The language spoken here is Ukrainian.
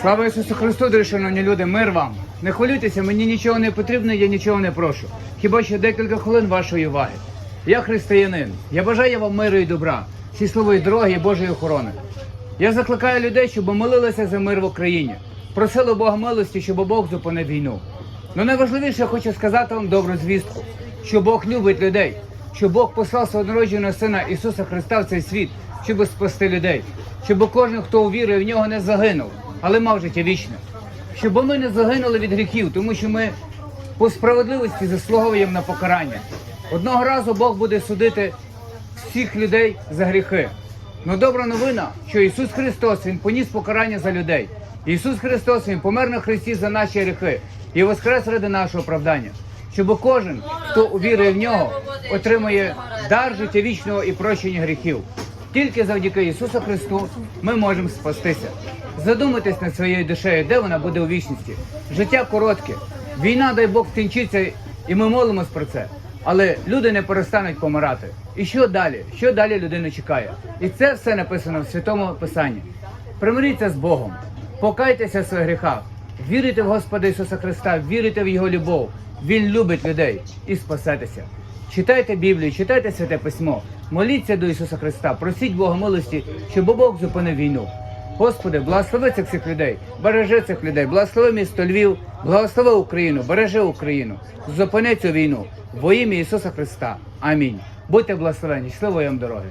Слава Ісусу Христу, дорогі шановні люди, мир вам. Не хвилюйтеся, мені нічого не потрібно, я нічого не прошу. Хіба ще декілька хвилин вашої уваги. Я християнин. Я бажаю вам миру і добра, сіслової дороги і Божої охорони. Я закликаю людей, щоб молилися за мир в Україні. Просили Бога милості, щоб Бог зупинив війну. Ну найважливіше, я хочу сказати вам добру звістку, що Бог любить людей що Бог послав свого народженого Сина Ісуса Христа в цей світ, щоб спасти людей, щоб кожен, хто увірує в нього, не загинув, але мав життя вічне. Щоб ми не загинули від гріхів, тому що ми по справедливості заслуговуємо на покарання. Одного разу Бог буде судити всіх людей за гріхи. Ну добра новина, що Ісус Христос Він поніс покарання за людей. Ісус Христос Він помер на Христі за наші гріхи і воскрес ради нашого оправдання. Щоб кожен, хто увірує в нього, отримує дар життя вічного і прощення гріхів. Тільки завдяки Ісусу Христу ми можемо спастися. Задумайтесь над своєю душею, де вона буде у вічності. Життя коротке, війна, дай Бог, скінчиться, і ми молимось про це. Але люди не перестануть помирати. І що далі? Що далі людину чекає? І це все написано в святому Писанні. Примиріться з Богом, покайтеся в своїх гріхах, вірите в Господа Ісуса Христа, вірите в Його любов. Він любить людей і спасетеся. Читайте Біблію, читайте святе письмо, моліться до Ісуса Христа, просіть Бога милості, щоб Бог зупинив війну. Господи, благослови цих всіх людей, бережи цих людей, благослови місто Львів, благослови Україну, бережи Україну, зупини цю війну. Во ім'я Ісуса Христа. Амінь. Будьте благословені, щасливої вам дороги.